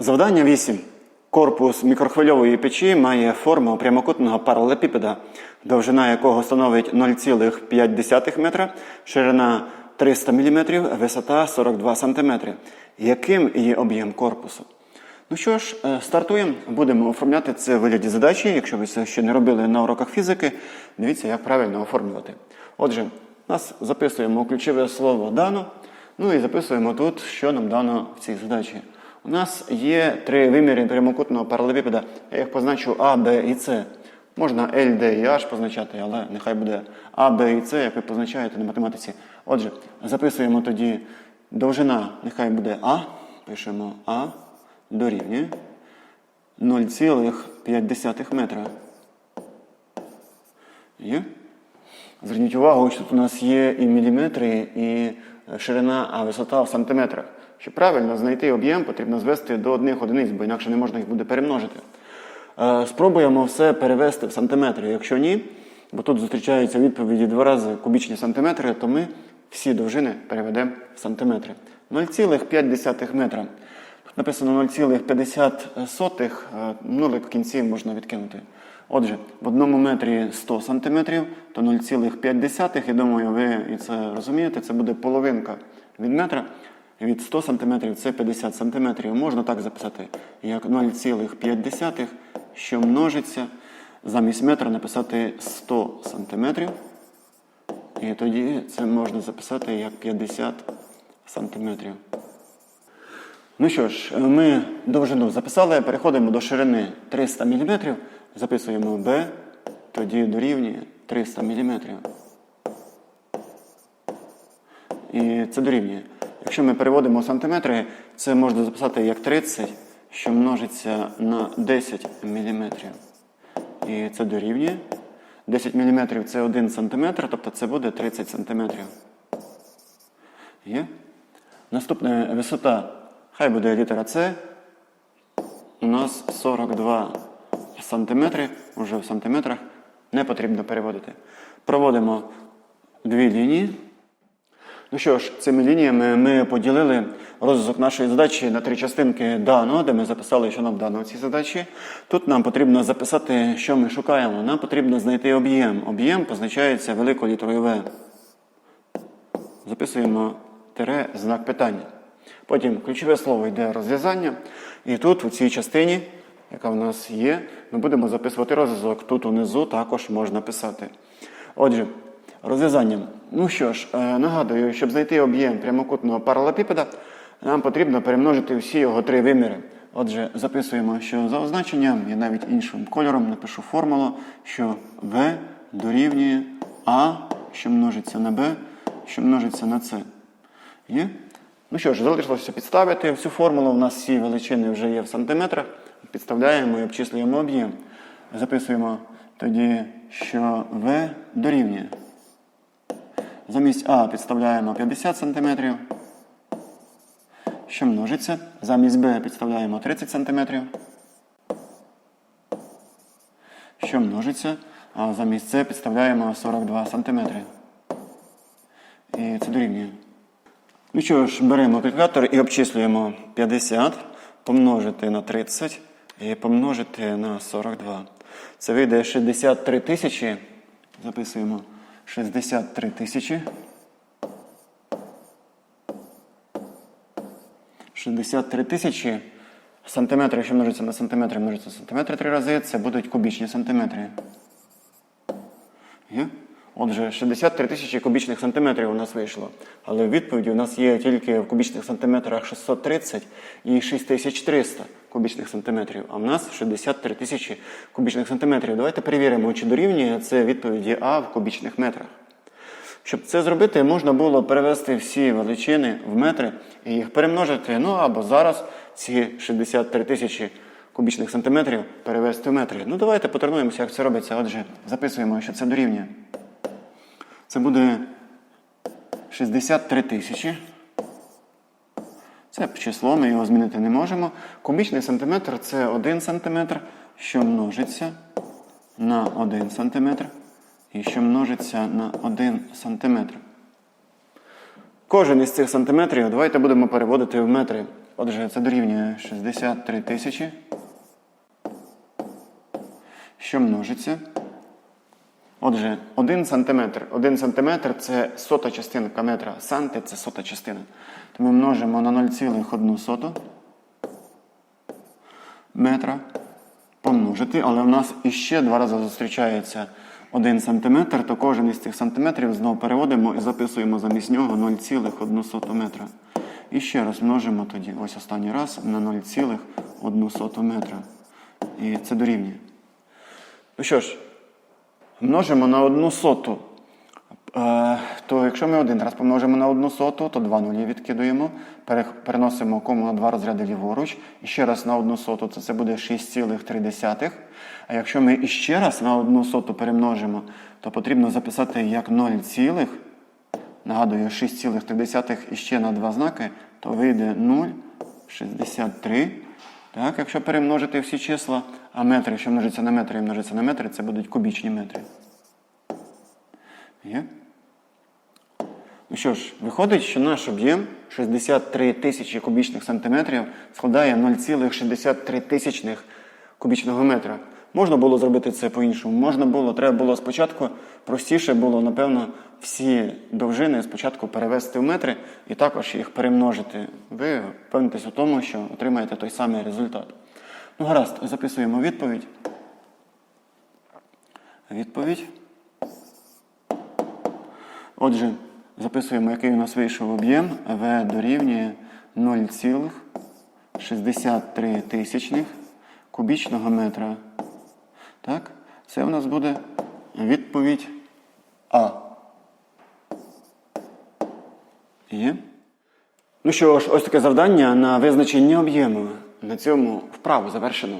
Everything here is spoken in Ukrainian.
Завдання 8. Корпус мікрохвильової печі має форму прямокутного паралелепіпеда, довжина якого становить 0,5 метра, ширина 300 мм, висота 42 см. Яким є об'єм корпусу? Ну що ж, е, стартуємо. Будемо оформляти це в вигляді задачі. Якщо ви це ще не робили на уроках фізики, дивіться, як правильно оформлювати. Отже, нас записуємо ключове слово дано. Ну і записуємо тут, що нам дано в цій задачі. У нас є три виміри прямокутного паралелепіпеда. Я їх позначу А, Б і С. Можна L, D і H позначати, але нехай буде А, Б і С, як ви позначаєте на математиці. Отже, записуємо тоді довжина, нехай буде А. Пишемо А дорівнює 0,5 метра. Є? Зверніть увагу, що тут у нас є і міліметри, і ширина, а висота в сантиметрах. Щоб правильно знайти об'єм, потрібно звести до одних одиниць, бо інакше не можна їх буде перемножити. Е, Спробуємо все перевести в сантиметри. Якщо ні, бо тут зустрічаються відповіді два рази кубічні сантиметри, то ми всі довжини переведемо в сантиметри. 0,5 метра. Тут написано 0,50, е, нулик в кінці можна відкинути. Отже, в одному метрі 100 сантиметрів, то 0,5, я думаю, ви і це розумієте, це буде половинка від метра. Від 100 сантиметрів це 50 сантиметрів. Можна так записати, як 0,5, що множиться, замість метра написати 100 сантиметрів. І тоді це можна записати як 50 сантиметрів. Ну що ж, ми довжину записали, переходимо до ширини 300 мм, записуємо B, тоді дорівнює 300 мм. І це дорівнює. Якщо ми переводимо сантиметри, це можна записати як 30, що множиться на 10 мм. І це дорівнює. 10 мм це 1 см, тобто це буде 30 см. Є? Наступна висота, хай буде літера С. У нас 42 сантиметри, вже в сантиметрах, не потрібно переводити. Проводимо дві лінії. Ну що ж, цими лініями ми поділили розв'язок нашої задачі на три частинки дано, де ми записали, що нам дано в цій задачі. Тут нам потрібно записати, що ми шукаємо. Нам потрібно знайти об'єм. Об'єм позначається великою літерою В. Записуємо тире знак питання. Потім ключове слово йде розв'язання. І тут, у цій частині, яка в нас є, ми будемо записувати розв'язок. Тут унизу також можна писати. Отже, розв'язанням. Ну що ж, е, нагадую, щоб знайти об'єм прямокутного паралелепіпеда, нам потрібно перемножити всі його три виміри. Отже, записуємо, що за означенням, я навіть іншим кольором напишу формулу, що В дорівнює А, що множиться на Б, що множиться на С. Є? Ну що ж, залишилося підставити всю формулу. У нас всі величини вже є в сантиметрах. Підставляємо і обчислюємо об'єм. Записуємо тоді, що В дорівнює. Замість А підставляємо 50 см. Що множиться. Замість Б підставляємо 30 см. Що множиться. А замість С підставляємо 42 см. І це дорівнює. Ну що ж, беремо калькулятор і обчислюємо 50 помножити на 30 і помножити на 42. Це вийде 63 тисячі. Записуємо 63 тисячі. 63 тисячі сантиметри, що множиться на сантиметри, множиться на сантиметри три рази, це будуть кубічні сантиметри. Є? Отже, 63 тисячі кубічних сантиметрів у нас вийшло. Але в відповіді у нас є тільки в кубічних сантиметрах 630 і 6300 кубічних сантиметрів. А в нас 63 тисячі кубічних сантиметрів. Давайте перевіримо, чи дорівнює це відповіді А в кубічних метрах. Щоб це зробити, можна було перевести всі величини в метри і їх перемножити. Ну або зараз ці 63 тисячі кубічних сантиметрів перевести в метри. Ну давайте потренуємося, як це робиться. Отже, записуємо, що це дорівнює. Це буде 63 тисячі. Це число, ми його змінити не можемо. Кубічний сантиметр це 1 сантиметр, що множиться на 1 сантиметр і що множиться на 1 сантиметр. Кожен із цих сантиметрів давайте будемо переводити в метри. Отже, це дорівнює 63 тисячі. Що множиться? Отже, 1 сантиметр. 1 сантиметр це сота частинка метра. Санти це сота частина. То ми множимо на 0,1 соту метра помножити, але в нас іще два рази зустрічається 1 сантиметр, то кожен із цих сантиметрів знову переводимо і записуємо замість нього 0,1 метра. І ще раз множимо тоді, ось останній раз, на 0,1 метра. І це дорівнює. Ну що ж, множимо на одну соту. Е, То якщо ми один раз помножимо на одну соту, то два нулі відкидуємо, переносимо кому на два розряди ліворуч. І ще раз на одну соту, то це буде 6,3. А якщо ми іще раз на одну соту перемножимо, то потрібно записати як 0, цілих, нагадую, 6,3 і ще на два знаки, то вийде 0,63. Так, якщо перемножити всі числа, а метри, якщо множиться на метри і множиться на метри, це будуть кубічні метри. Є? Ну що ж, виходить, що наш об'єм 63 тисячі кубічних сантиметрів складає 0,63 тисячних кубічного метра. Можна було зробити це по-іншому. Можна було, треба було спочатку простіше було, напевно, всі довжини спочатку перевести в метри і також їх перемножити. Ви впевнитесь у тому, що отримаєте той самий результат. Ну, гаразд, записуємо відповідь. Відповідь. Отже, записуємо, який у нас вийшов об'єм. В дорівнює 0,63 тисячних кубічного метра. Так? Це у нас буде відповідь А. Є? Ну що ж, ось таке завдання на визначення об'єму. На цьому вправу завершено.